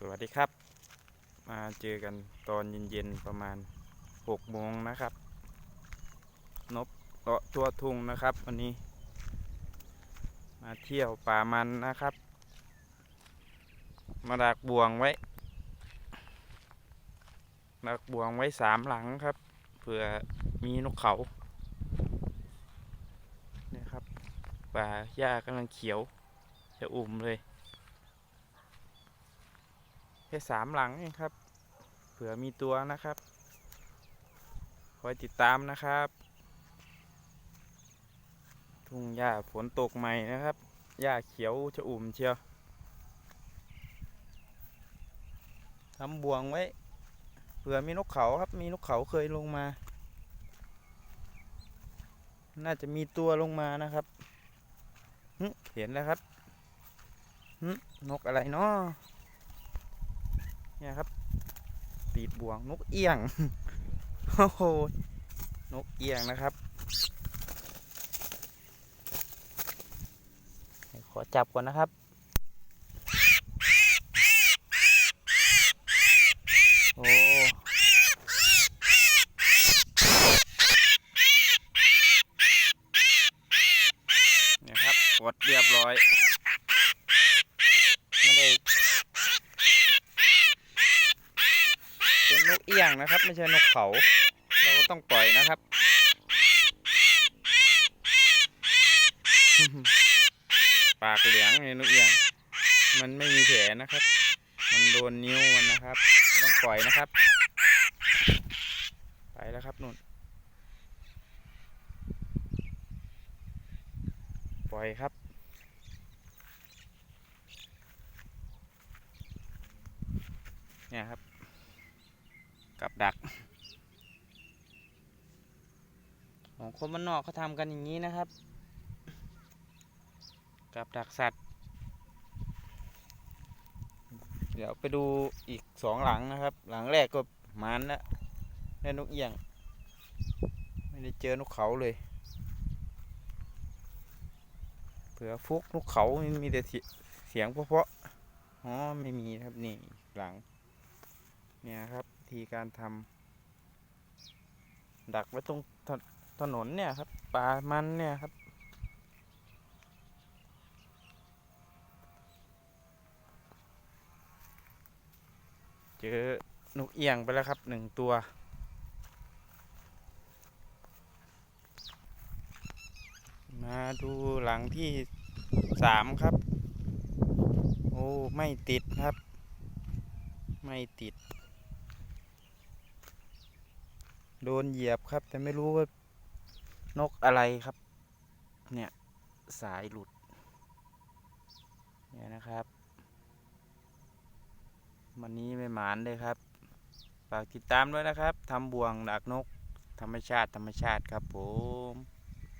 สวัสดีครับ มาเจอกันตอนเย็นๆประมาณ6โมงนะครับ นบเลาะตัวทุ่งนะครับ วันนี้ มาเที่ยวป่ามันนะครับ มาดักบ่วงไว้ดักบ่วงไว้สามหลังครับเผื่อมีนกเขาเนี่ยครับป่าหญ้ากำลังเขียว จะอุ่มเลย แค่สามหลังเองครับ เผื่อมีตัวนะครับคอยติดตามนะครับ ทุ่งหญ้าฝนตกใหม่นะครับหญ้าเขียวจะอุ่มเชียวทำบ่วงไว้เผื่อมีนกเขาครับ มีนกเขาเคยลงมา น่าจะมีตัวลงมานะครับเห็นแล้วครับนกอะไรเนาะ เนี่ยครับตีดบวงนกเอี้ยงโอ้โหนกเอี้ยงนะครับขอจับก่อนนะครับโอ้เนี่ยครับกดเรียบร้อย ไม่ได้ เป็นนกเอี้ยงนะครับ ไม่ใช่นกเขา เราก็ต้องปล่อยนะครับ ปากเหลืองเลยนกเอียง มันไม่มีแผลนะครับ มันโดนนิ้วมันนะครับ ต้องปล่อยนะครับ ไปแล้วครับนุ่น ปล่อยครับเนี่ยครับ กับดัก ของคนบ้านนอกเขาทำกันอย่างนี้นะครับ กับดักสัตว์ เดี๋ยวไปดูอีกสองหลังนะครับ หลังแรกก็มันแล้วได้นกเอี้ยง ไม่ได้เจอนกเขาเลยเผื่อฟุกนกเขามมีแต่เสียเสียงเพราะๆอ๋อไม่มีครับนี่หลัง เนี่ยครับ ธีการทำดักไว้ตรงถถนนเนี่ยครับป่ามันเนี่ยครับ เจอนกเอียงไปแล้วครับหนึ่งตัวมาดูหลังที่สามครับ โอ้ ไม่ติดครับ ไม่ติด โดนเหยียบครับ แต่ไม่รู้ว่านกอะไรครับ เนี่ยสายหลุด เนี่ยนะครับ วันนี้ไม่หมานเลยครับฝากติดตามด้วยนะครับทำบ่วงดักนก ธรรมชาติธรรมชาติครับผม